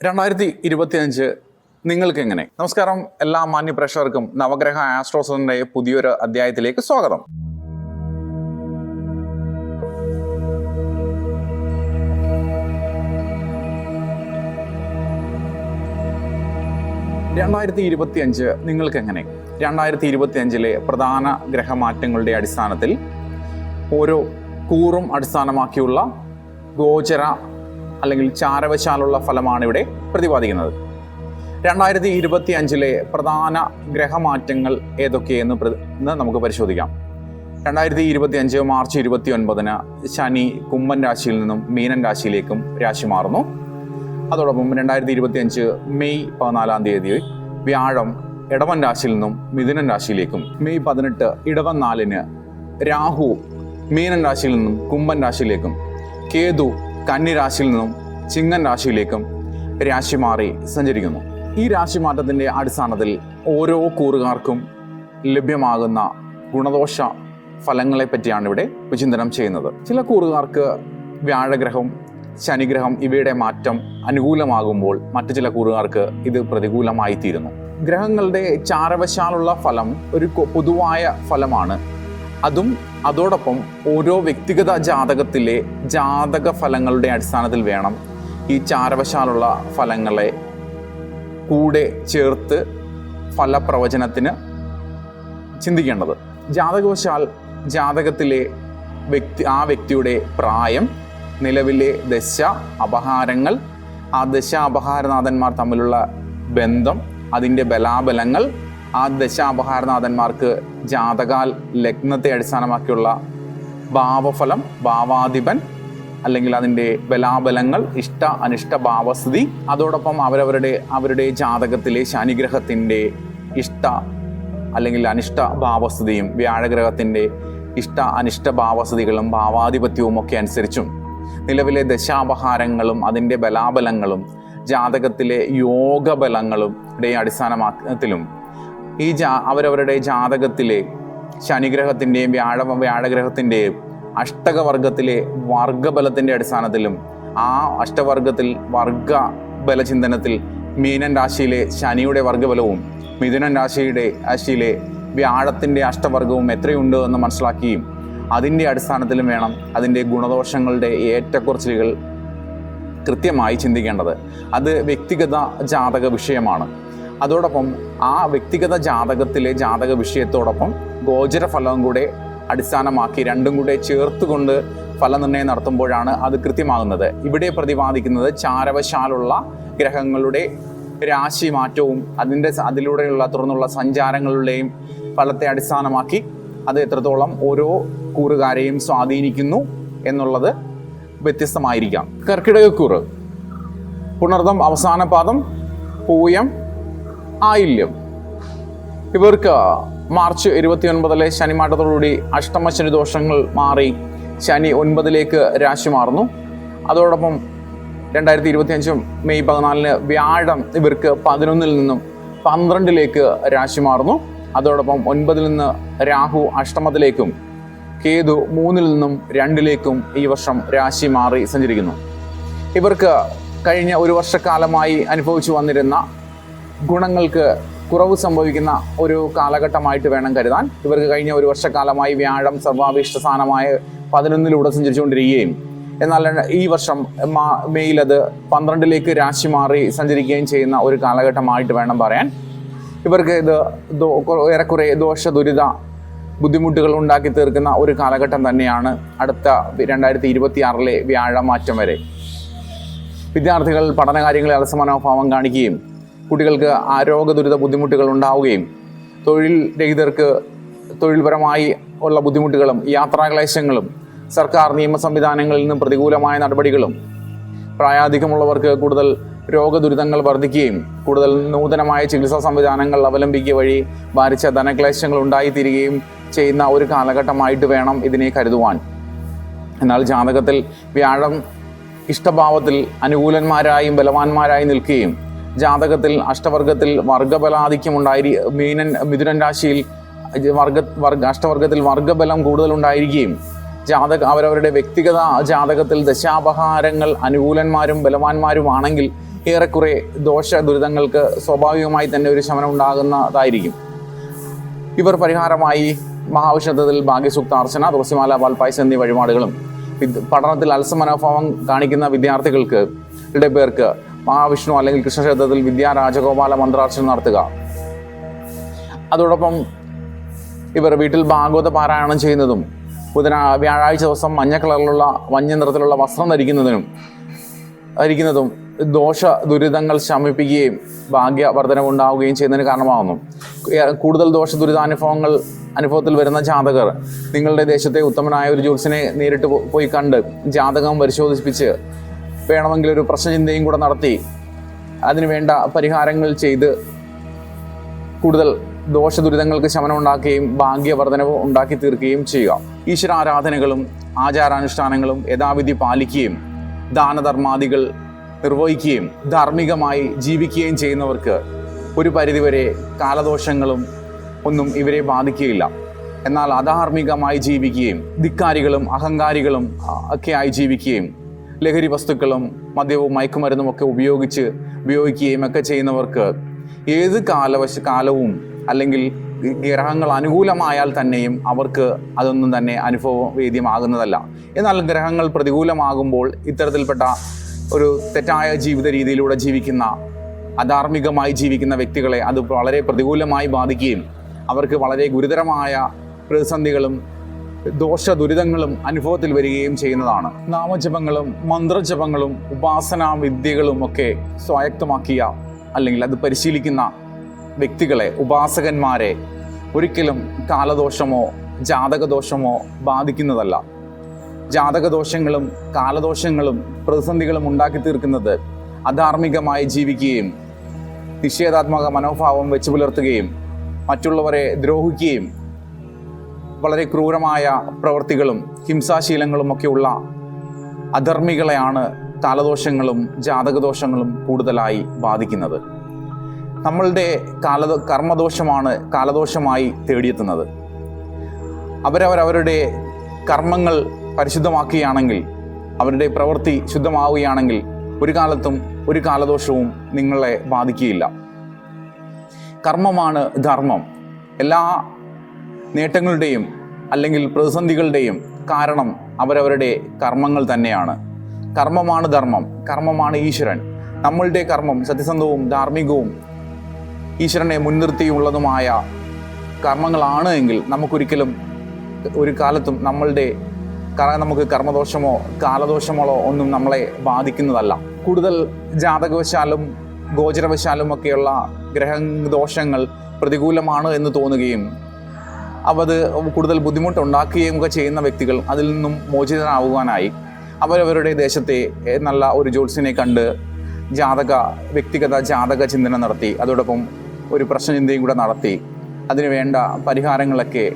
രണ്ടായിരത്തി ഇരുപത്തിയഞ്ച് നിങ്ങൾക്ക് എങ്ങനെ നമസ്കാരം എല്ലാ മാന്യ പ്രേക്ഷകർക്കും നവഗ്രഹ ആസ്ട്രോസിന്റെ പുതിയൊരു അധ്യായത്തിലേക്ക് സ്വാഗതം. രണ്ടായിരത്തി ഇരുപത്തിയഞ്ച് നിങ്ങൾക്ക് എങ്ങനെ രണ്ടായിരത്തി ഇരുപത്തിയഞ്ചിലെ പ്രധാന ഗ്രഹമാറ്റങ്ങളുടെ അടിസ്ഥാനത്തിൽ ഓരോ കൂറും അടിസ്ഥാനമാക്കിയുള്ള ഗോചര അല്ലെങ്കിൽ ചാരവശാലുള്ള ഫലമാണ് ഇവിടെ പ്രതിപാദിക്കുന്നത്. രണ്ടായിരത്തി ഇരുപത്തി അഞ്ചിലെ പ്രധാന ഗ്രഹമാറ്റങ്ങൾ ഏതൊക്കെയെന്ന് നമുക്ക് പരിശോധിക്കാം. രണ്ടായിരത്തി ഇരുപത്തി അഞ്ച് മാർച്ച് ഇരുപത്തി ഒൻപതിന് ശനി കുംഭൻ രാശിയിൽ നിന്നും മീനൻ രാശിയിലേക്കും രാശി മാറുന്നു. അതോടൊപ്പം രണ്ടായിരത്തി ഇരുപത്തി അഞ്ച് മെയ് പതിനാലാം തീയതി വ്യാഴം ഇടവൻ രാശിയിൽ നിന്നും മിഥുനൻ രാശിയിലേക്കും മെയ് പതിനെട്ട് ഇടവൻ നാലിന് രാഹു മീനൻ രാശിയിൽ നിന്നും കുംഭൻ രാശിയിലേക്കും കേതു കന്നി രാശിയിൽ നിന്നും ചിങ്ങൻ രാശിയിലേക്കും രാശി മാറി സഞ്ചരിക്കുന്നു. ഈ രാശി മാറ്റത്തിന്റെ അടിസ്ഥാനത്തിൽ ഓരോ കൂറുകാർക്കും ലഭ്യമാകുന്ന ഗുണദോഷ ഫലങ്ങളെ പറ്റിയാണ് ഇവിടെ വിചിന്തനം ചെയ്യുന്നത്. ചില കൂറുകാർക്ക് വ്യാഴഗ്രഹം ശനിഗ്രഹം ഇവയുടെ മാറ്റം അനുകൂലമാകുമ്പോൾ മറ്റു ചില കൂറുകാർക്ക് ഇത് പ്രതികൂലമായി തീരുന്നു ഗ്രഹങ്ങളുടെ ചാരവശാലുള്ള ഫലം ഒരു പൊതുവായ ഫലമാണ്. അതും അതോടൊപ്പം ഓരോ വ്യക്തിഗത ജാതകത്തിലെ ജാതക ഫലങ്ങളുടെ അടിസ്ഥാനത്തിൽ വേണം ഈ ചാരവശാലുള്ള ഫലങ്ങളെ കൂടെ ചേർത്ത് ഫലപ്രവചനത്തിന് ചിന്തിക്കേണ്ടത്. ജാതകവശാൽ ജാതകത്തിലെ വ്യക്തി ആ വ്യക്തിയുടെ പ്രായം നിലവിലെ ദശ അപഹാരങ്ങൾ ആ ദശ അപഹാരനാഥന്മാർ തമ്മിലുള്ള ബന്ധം അതിന്റെ ബലാബലങ്ങൾ ആ ദശാപഹാരനാഥന്മാർക്ക് ജാതകാൽ ലഗ്നത്തെ അടിസ്ഥാനമാക്കിയുള്ള ഭാവഫലം ഭാവാധിപൻ അല്ലെങ്കിൽ അതിന്റെ ബലാബലങ്ങൾ ഇഷ്ട അനിഷ്ട ഭാവസ്ഥിതി. അതോടൊപ്പം അവരവരുടെ അവരുടെ ജാതകത്തിലെ ശനിഗ്രഹത്തിന്റെ ഇഷ്ട അല്ലെങ്കിൽ അനിഷ്ട ഭാവസ്ഥിതിയും വ്യാഴഗ്രഹത്തിന്റെ ഇഷ്ട അനിഷ്ട ഭാവസ്ഥിതികളും ഭാവാധിപത്യവും ഒക്കെ അനുസരിച്ചും നിലവിലെ ദശാപഹാരങ്ങളും അതിന്റെ ബലാബലങ്ങളും ജാതകത്തിലെ യോഗബലങ്ങളും അടിസ്ഥാനമാക്കത്തിലും ഈ ജാ അവരവരുടെ ജാതകത്തിലെ ശനിഗ്രഹത്തിന്റെയും വ്യാഴ വ്യാഴഗ്രഹത്തിന്റെയും അഷ്ടകവർഗത്തിലെ വർഗബലത്തിന്റെ അടിസ്ഥാനത്തിലും ആ അഷ്ടവർഗത്തിൽ വർഗ ബലചിന്തനത്തിൽ മീനൻ രാശിയിലെ ശനിയുടെ വർഗബലവും മിഥുനൻ രാശിയുടെ രാശിയിലെ വ്യാഴത്തിന്റെ അഷ്ടവർഗവും എത്രയുണ്ട് എന്ന് മനസ്സിലാക്കുകയും അതിന്റെ അടിസ്ഥാനത്തിലും വേണം അതിന്റെ ഗുണദോഷങ്ങളുടെ ഏറ്റക്കുറച്ചിലുകൾ കൃത്യമായി ചിന്തിക്കേണ്ടത്. അത് വ്യക്തിഗത ജാതക വിഷയമാണ്. അതോടൊപ്പം ആ വ്യക്തിഗത ജാതകത്തിലെ ജാതക വിഷയത്തോടൊപ്പം ഗോചര ഫലവും കൂടെ അടിസ്ഥാനമാക്കി രണ്ടും കൂടെ ചേർത്തുകൊണ്ട് ഫലനിർണയം നടത്തുമ്പോഴാണ് അത് കൃത്യമാകുന്നത്. ഇവിടെ പ്രതിപാദിക്കുന്നത് ചാരവശാലുള്ള ഗ്രഹങ്ങളുടെ രാശി മാറ്റവും അതിന്റെ അതിലൂടെയുള്ള തുറന്നുള്ള സഞ്ചാരങ്ങളുടെയും ഫലത്തെ അടിസ്ഥാനമാക്കി അത് എത്രത്തോളം ഓരോ കൂറുകാരെയും സ്വാധീനിക്കുന്നു എന്നുള്ളത് വ്യത്യസ്തമായിരിക്കാം. കർക്കിടകക്കൂറ്. പുണർദം അവസാന പാദം പൂയം ആയില്യം. ഇവർക്ക് മാർച്ച് ഇരുപത്തി ഒൻപതിലെ ശനിമാറ്റത്തോടുകൂടി അഷ്ടമ ശനി ദോഷങ്ങൾ മാറി ശനി ഒൻപതിലേക്ക് രാശി മാറുന്നു. അതോടൊപ്പം രണ്ടായിരത്തി ഇരുപത്തി അഞ്ചും മെയ് പതിനാലിന് വ്യാഴം ഇവർക്ക് പതിനൊന്നിൽ നിന്നും പന്ത്രണ്ടിലേക്ക് രാശി മാറുന്നു. അതോടൊപ്പം ഒൻപതിൽ നിന്ന് രാഹു അഷ്ടമത്തിലേക്കും കേതു മൂന്നിൽ നിന്നും രണ്ടിലേക്കും ഈ വർഷം രാശി മാറി സഞ്ചരിക്കുന്നു. ഇവർക്ക് കഴിഞ്ഞ ഒരു വർഷക്കാലമായി അനുഭവിച്ചു വന്നിരുന്ന ഗുണങ്ങൾക്ക് കുറവ് സംഭവിക്കുന്ന ഒരു കാലഘട്ടമായിട്ട് വേണം കരുതാൻ. ഇവർക്ക് കഴിഞ്ഞ ഒരു വർഷക്കാലമായി വ്യാഴം സർവാഭീഷ്ട സ്ഥാനമായ പതിനൊന്നിലൂടെ സഞ്ചരിച്ചുകൊണ്ടിരിക്കുകയും എന്നാൽ ഈ വർഷം മെയ്യിൽ അത് പന്ത്രണ്ടിലേക്ക് രാശി മാറി സഞ്ചരിക്കുകയും ചെയ്യുന്ന ഒരു കാലഘട്ടമായിട്ട് വേണം പറയാൻ. ഇവർക്ക് ഇത് ഏറെക്കുറെ ദോഷ ദുരിത ബുദ്ധിമുട്ടുകൾ ഉണ്ടാക്കി തീർക്കുന്ന ഒരു കാലഘട്ടം തന്നെയാണ് അടുത്ത രണ്ടായിരത്തി ഇരുപത്തി ആറിലെ വ്യാഴമാറ്റം വരെ. വിദ്യാർത്ഥികൾ പഠനകാര്യങ്ങളിൽ അലസമനോഭാവം കാണിക്കുകയും കുട്ടികൾക്ക് ആരോഗ്യ ദുരിത ബുദ്ധിമുട്ടുകൾ ഉണ്ടാവുകയും തൊഴിൽ രഹിതർക്ക് തൊഴിൽപരമായി ഉള്ള ബുദ്ധിമുട്ടുകളും യാത്രാക്ലേശങ്ങളും സർക്കാർ നിയമ സംവിധാനങ്ങളിൽ നിന്ന് പ്രതികൂലമായ നടപടികളും പ്രായാധികമുള്ളവർക്ക് കൂടുതൽ രോഗദുരിതങ്ങൾ വർദ്ധിക്കുകയും കൂടുതൽ നൂതനമായ ചികിത്സാ സംവിധാനങ്ങൾ അവലംബിക്കുക വഴി ഭാരിച്ച ധനക്ലേശങ്ങൾ ഉണ്ടായിത്തീരുകയും ചെയ്യുന്ന ഒരു കാലഘട്ടമായിട്ട് വേണം ഇതിനെ കരുതുവാൻ. എന്നാൽ ജാതകത്തിൽ വ്യാഴം ഇഷ്ടഭാവത്തിൽ അനുകൂലന്മാരായും ബലവാന്മാരായി നിൽക്കുകയും ജാതകത്തിൽ അഷ്ടവർഗത്തിൽ വർഗബലാധിക്യം ഉണ്ടായിരി മീനൻ മിഥുനൻ രാശിയിൽ വർഗ വർഗ അഷ്ടവർഗത്തിൽ വർഗബലം കൂടുതൽ ഉണ്ടായിരിക്കുകയും ജാതക അവരവരുടെ വ്യക്തിഗത ജാതകത്തിൽ ദശാപഹാരങ്ങൾ അനുകൂലന്മാരും ബലവാന്മാരുമാണെങ്കിൽ ഏറെക്കുറെ ദോഷ ദുരിതങ്ങൾക്ക് സ്വാഭാവികമായി തന്നെ ഒരു ശമനം ഉണ്ടാകുന്നതായിരിക്കും ഇവർ പരിഹാരമായി മഹാവിഷ്ണത്തിൽ ഭാഗ്യസൂക്താർച്ചന തുളസിമാല പാൽപ്പായസം എന്നീ വഴിപാടുകളും പഠനത്തിൽ അലസമനോഭാവം കാണിക്കുന്ന വിദ്യാർത്ഥികൾക്ക് പേർക്ക് മഹാവിഷ്ണു അല്ലെങ്കിൽ കൃഷ്ണക്ഷേത്രത്തിൽ വിദ്യാ രാജഗോപാല മന്ത്രാർച്ചന നടത്തുക. അതോടൊപ്പം ഇവർ വീട്ടിൽ ഭാഗവത പാരായണം ചെയ്യുന്നതും ബുധനാ വ്യാഴാഴ്ച ദിവസം മഞ്ഞ കളറിലുള്ള മഞ്ഞ നിറത്തിലുള്ള വസ്ത്രം ധരിക്കുന്നതിനും ധരിക്കുന്നതും ദോഷ ദുരിതങ്ങൾ ശമിപ്പിക്കുകയും ഭാഗ്യവർദ്ധനവ് ഉണ്ടാവുകയും ചെയ്യുന്നതിന് കാരണമാകുന്നു കൂടുതൽ ദോഷ ദുരിതാനുഭവങ്ങൾ അനുഭവത്തിൽ വരുന്ന ജാതകർ നിങ്ങളുടെ ദേശത്തെ ഉത്തമനായ ഒരു ജ്യോത്സ്യനെ നേരിട്ട് പോയി കണ്ട് ജാതകം പരിശോധിപ്പിച്ച് വേണമെങ്കിൽ ഒരു പ്രശ്നചിന്തയും കൂടെ നടത്തി അതിനുവേണ്ട പരിഹാരങ്ങൾ ചെയ്ത് കൂടുതൽ ദോഷ ദുരിതങ്ങൾക്ക് ശമനം ഉണ്ടാക്കുകയും ഭാഗ്യവർദ്ധനവ് ഉണ്ടാക്കി തീർക്കുകയും ചെയ്യുക. ഈശ്വര ആരാധനകളും ആചാരാനുഷ്ഠാനങ്ങളും യഥാവിധി പാലിക്കുകയും ദാനധർമാദികൾ നിർവഹിക്കുകയും ധാർമ്മികമായി ജീവിക്കുകയും ചെയ്യുന്നവർക്ക് ഒരു പരിധിവരെ കാലദോഷങ്ങളും ഒന്നും ഇവരെ ബാധിക്കുകയില്ല. എന്നാൽ അധാർമികമായി ജീവിക്കുകയും ധിക്കാരികളും അഹങ്കാരികളും ഒക്കെയായി ജീവിക്കുകയും ലഹരി വസ്തുക്കളും മദ്യവും മയക്കുമരുന്നും ഒക്കെ ഉപയോഗിച്ച് ഉപയോഗിക്കുകയും ഒക്കെ ചെയ്യുന്നവർക്ക് ഏത് കാലവശ കാലവും അല്ലെങ്കിൽ ഗ്രഹങ്ങൾ അനുകൂലമായാൽ തന്നെയും അവർക്ക് അതൊന്നും തന്നെ അനുഭവവേദ്യമാകുന്നതല്ല. എന്നാൽ ഗ്രഹങ്ങൾ പ്രതികൂലമാകുമ്പോൾ ഇത്തരത്തിൽപ്പെട്ട ഒരു തെറ്റായ ജീവിത രീതിയിലൂടെ ജീവിക്കുന്ന അധാർമികമായി ജീവിക്കുന്ന വ്യക്തികളെ അത് വളരെ പ്രതികൂലമായി ബാധിക്കുകയും അവർക്ക് വളരെ ഗുരുതരമായ പ്രതിസന്ധികളും ദോഷ ദുരിതങ്ങളും അനുഭവത്തിൽ വരികയും ചെയ്യുന്നതാണ്. നാമജപങ്ങളും മന്ത്രജപങ്ങളും ഉപാസനാ വിദ്യകളും ഒക്കെ സ്വായക്തമാക്കിയ അല്ലെങ്കിൽ അത് പരിശീലിക്കുന്ന വ്യക്തികളെ ഉപാസകന്മാരെ ഒരിക്കലും കാലദോഷമോ ജാതകദോഷമോ ബാധിക്കുന്നതല്ല. ജാതകദോഷങ്ങളും കാലദോഷങ്ങളും പ്രതിസന്ധികളും ഉണ്ടാക്കി തീർക്കുന്നത് അധാർമികമായി ജീവിക്കുകയും നിഷേധാത്മക മനോഭാവം വെച്ചു പുലർത്തുകയും മറ്റുള്ളവരെ ദ്രോഹിക്കുകയും വളരെ ക്രൂരമായ പ്രവൃത്തികളും ഹിംസാശീലങ്ങളും ഒക്കെയുള്ള അധർമ്മികളെയാണ് കാലദോഷങ്ങളും ജാതകദോഷങ്ങളും കൂടുതലായി ബാധിക്കുന്നത്. നമ്മളുടെ കാല കർമ്മദോഷമാണ് കാലദോഷമായി തേടിയെത്തുന്നത്. അവരവരവരുടെ കർമ്മങ്ങൾ പരിശുദ്ധമാക്കുകയാണെങ്കിൽ അവരുടെ പ്രവൃത്തി ശുദ്ധമാവുകയാണെങ്കിൽ ഒരു കാലത്തും ഒരു കാലദോഷവും നിങ്ങളെ ബാധിക്കുകയില്ല. കർമ്മമാണ് ധർമ്മം. എല്ലാ നേട്ടങ്ങളുടെയും അല്ലെങ്കിൽ പ്രതിസന്ധികളുടെയും കാരണം അവരവരുടെ കർമ്മങ്ങൾ തന്നെയാണ്. കർമ്മമാണ് ധർമ്മം കർമ്മമാണ് ഈശ്വരൻ. നമ്മളുടെ കർമ്മം സത്യസന്ധവും ധാർമ്മികവും ഈശ്വരനെ മുൻനിർത്തിയുള്ളതുമായ കർമ്മങ്ങളാണ് എങ്കിൽ നമുക്കൊരിക്കലും ഒരു കാലത്തും നമ്മളുടെ നമുക്ക് കർമ്മദോഷമോ കാലദോഷമോ ഒന്നും നമ്മളെ ബാധിക്കുന്നതല്ല. കൂടുതൽ ജാതകവശാലും ഗോചരവശാലും ഒക്കെയുള്ള ഗ്രഹദോഷങ്ങൾ പ്രതികൂലമാണ് എന്ന് തോന്നുകയും അവത് കൂടുതൽ ബുദ്ധിമുട്ടുണ്ടാക്കുകയും ഒക്കെ ചെയ്യുന്ന വ്യക്തികൾ അതിൽ നിന്നും മോചിതനാവുവാനായി അവരവരുടെ ദേശത്തെ നല്ല ഒരു ജോത്സ്യനെ കണ്ട് ജാതക വ്യക്തിഗത ജാതക ചിന്തനം നടത്തി അതോടൊപ്പം ഒരു പ്രശ്നചിന്തയും കൂടെ നടത്തി അതിനുവേണ്ട പരിഹാരങ്ങളൊക്കെ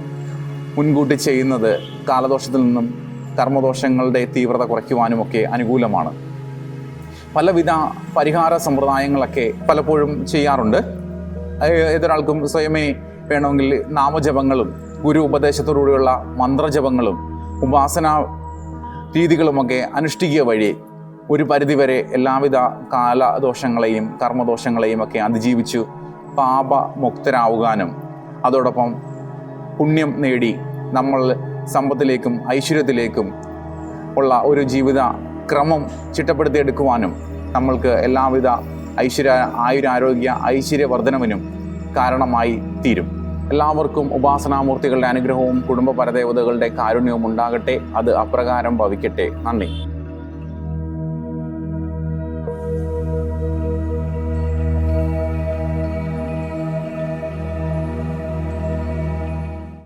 മുൻകൂട്ടി ചെയ്യുന്നത് കാലദോഷത്തിൽ നിന്നും കർമ്മദോഷങ്ങളുടെ തീവ്രത കുറയ്ക്കുവാനുമൊക്കെ അനുകൂലമാണ്. പലവിധ പരിഹാര സമ്പ്രദായങ്ങളൊക്കെ പലപ്പോഴും ചെയ്യാറുണ്ട്. ഏതൊരാൾക്കും സ്വയമേ വേണമെങ്കിൽ നാമജപങ്ങളും ഗുരു ഉപദേശത്തോടുകൂടിയുള്ള മന്ത്രജപങ്ങളും ഉപാസന രീതികളുമൊക്കെ അനുഷ്ഠിക്കുക വഴി ഒരു പരിധിവരെ എല്ലാവിധ കാലദോഷങ്ങളെയും കർമ്മദോഷങ്ങളെയും ഒക്കെ അതിജീവിച്ചു പാപമുക്തരാവുവാനും അതോടൊപ്പം പുണ്യം നേടി നമ്മൾ സമ്പത്തിലേക്കും ഐശ്വര്യത്തിലേക്കും ഉള്ള ഒരു ജീവിത ക്രമം ചിട്ടപ്പെടുത്തിയെടുക്കുവാനും നമ്മൾക്ക് എല്ലാവിധ ഐശ്വര്യ ആയുരാരോഗ്യ ഐശ്വര്യവർദ്ധനവിനും കാരണമായി തീരും. എല്ലാവർക്കും ഉപാസനാമൂർത്തികളുടെ അനുഗ്രഹവും കുടുംബ പരദേവതകളുടെ കാരുണ്യവും ഉണ്ടാകട്ടെ. അത് അപ്രകാരം ഭവിക്കട്ടെ. നന്ദി.